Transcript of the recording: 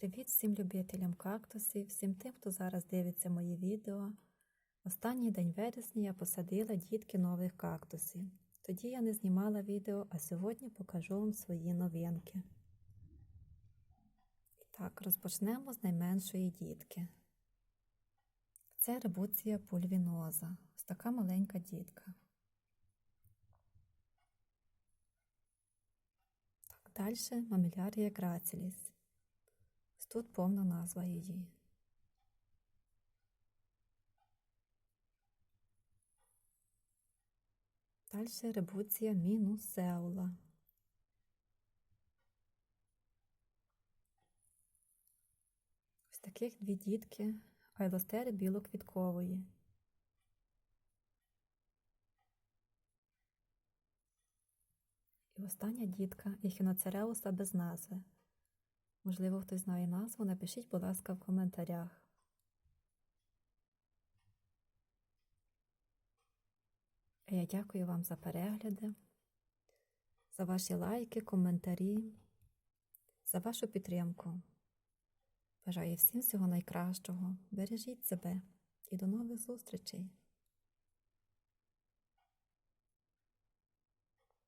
Привіт всім любителям кактусів, всім тим, хто зараз дивиться мої відео. Останній день вересня я посадила дітки нових кактусів. Тоді я не знімала відео, а сьогодні покажу вам свої новинки. І так, розпочнемо з найменшої дітки. Це ребуція пульвіноза. Ось така маленька дітка. Так, далі мамілярія граціліс. Тут повна назва її. Далі ребуція мінусеула. Ось таких дві дітки айлостери білоквіткової. І остання дітка ехіноцереуса без назви. Можливо, хтось знає назву, напишіть, будь ласка, в коментарях. Я дякую вам за перегляди, за ваші лайки, коментарі, за вашу підтримку. Бажаю всім всього найкращого. Бережіть себе і до нових зустрічей!